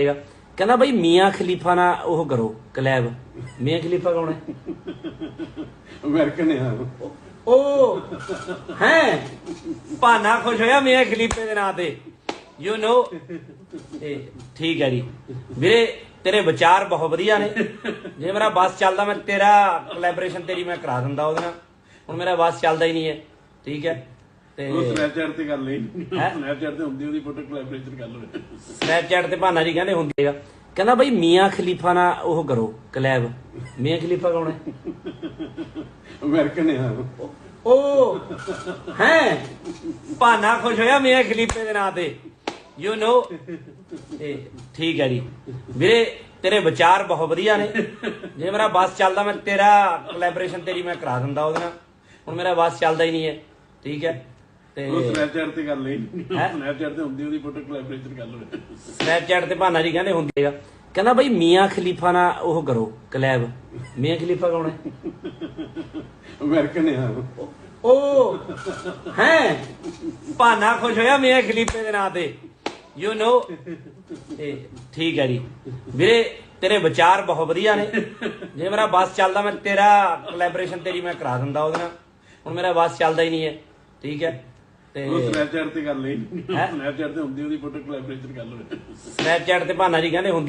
ਕਹਿੰਦਾ ਬਈ ਮੀਆਂ ਖਲੀਫਾ ਨਾਲ ਉਹ ਕਰੋ ਕਲੈਬ। ਮੀਆਂ ਖਲੀਫਾ ਕੌਣ ਹੈ? ਅਮਰੀਕਨ ਆ ਉਹ ਹੈ? ਭਾਨਾ ਖੁਸ਼ ਹੋਇਆ ਮੀਆਂ ਖਲੀਫੇ ਦੇ ਨਾਂ ਤੇ। ਯੂ نو ਠੀਕ ਹੈ ਜੀ। ਵੀਰੇ ਤੇਰੇ ਵਿਚਾਰ ਬਹੁਤ ਵਧੀਆ ਨੇ। ਜੇ ਮੇਰਾ ਬੱਸ ਚੱਲਦਾ ਮੈਂ ਤੇਰਾ ਕੋਲੈਬੋਰੇਸ਼ਨ ਤੇਰੀ ਮੈਂ ਕਰਾ ਦਿੰਦਾ ਉਹਦੇ ਨਾਲ। ਹੁਣ ਮੇਰਾ ਬੱਸ ਚੱਲਦਾ ਹੀ ਨਹੀਂ ਹੈ। ਠੀਕ ਹੈ? ਤੇ ਉਹ ਸਨੈਪਚੈਟ ਤੇ ਕਰ ਲਈ ਹੈਂ? ਸਨੈਪਚੈਟ ਤੇ ਹੁੰਦੀ ਉਹਦੀ ਫੋਟੋ ਕੋਲੈਬੋਰੇਸ਼ਨ ਕਰ ਲਓ। ਸਨੈਪਚੈਟ ਤੇ ਭਾਨਾ ਜੀ ਕਹਿੰਦੇ ਹੁੰਦੇਗਾ ਕਹਿੰਦਾ ਬਈ ਮੀਆਂ ਖਲੀਫਾ ਨਾਲ ਉਹ ਕਰੋ ਕਲੈਬ ਮੀਆਂ ਖਲੀਫਾ ਕੌਣ ਹੈ? ਅਮਰੀਕਨ ਆ। ਉਹ ਹੈ? ਭਾਨਾ ਖੁਸ਼ ਹੋਇਆ ਮੀਆਂ ਖਲੀਫੇ ਦੇ ਨਾਂ ਤੇ। ਯੂ نو ਠੀਕ ਹੈ ਜੀ। ਵੀਰੇ ਤੇਰੇ ਵਿਚਾਰ ਬਹੁਤ ਵਧੀਆ ਨੇ। ਜੇ ਮੇਰਾ ਬੱਸ ਚੱਲਦਾ ਮੈਂ ਤੇਰਾ ਕੋਲੈਬੋਰੇਸ਼ਨ ਤੇਰੀ ਮੈਂ ਕਰਾ ਦਿੰਦਾ ਉਹਦੇ ਨਾਲ। ਹੁਣ ਮੇਰਾ ਬੱਸ ਚੱਲਦਾ ਹੀ ਨਹੀਂ ਹੈ। ਠੀਕ ਹੈ? ਤੇ ਉਹ ਸਨੈਪਚੈਟ ਤੇ ਕਰ ਲਈ ਹੈਂ? ਸਨੈਪਚੈਟ ਤੇ ਹੁੰਦੀ ਉਹਦੀ ਫੋਟੋ ਕੋਲੈਬੋਰੇਸ਼ਨ ਕਰ ਲਓ। ਸਨੈਪਚੈਟ ਤੇ ਭਾਨਾ ਜੀ ਕਹਿੰਦੇ ਹੁੰਦੇਗਾ ਕਹਿੰਦਾ ਬਈ ਮੀਆਂ ਖਲੀਫਾ ਨਾਲ ਉਹ ਕਰੋ ਕਲੈਬ ਮੀਆਂ ਖਲੀਫਾ ਕੌਣ ਹੈ? ਅਮਰੀਕਨ ਆ। ਉਹ ਹੈ? ਭਾਨਾ ਖੁਸ਼ ਹੋਇਆ ਮੀਆਂ ਖਲੀਫੇ ਦੇ ਨਾਂ ਤੇ। ਯੂ نو ਠੀਕ ਹੈ ਜੀ। ਵੀਰੇ ਤੇਰੇ ਵਿਚਾਰ ਬਹੁਤ ਵਧੀਆ ਨੇ। ਜੇ ਮੇਰਾ ਬੱਸ ਚੱਲਦਾ ਮੈਂ ਤੇਰਾ ਕੋਲੈਬੋਰੇਸ਼ਨ ਤੇਰੀ ਮੈਂ ਕਰਾ ਦਿੰਦਾ ਉਹਦੇ ਨਾਲ। ਹੁਣ ਮੇਰਾ ਬੱਸ ਚੱਲਦਾ ਹੀ ਨਹੀਂ ਹੈ। ਠੀਕ ਹੈ? ਤੇ ਉਹ ਸਨੈਪਚੈਟ ਤੇ ਕਰ ਲਈ ਹੈਂ? ਸਨੈਪਚੈਟ ਤੇ ਹੁੰਦੀ ਉਹਦੀ ਫੋਟੋ ਕੋਲੈਬੋਰੇਸ਼ਨ ਕਰ ਲਓ ਸਨੈਪਚੈਟ ਤੇ ਭਾਨਾ ਜੀ ਕਹਿੰਦੇ ਹੁੰਦੀ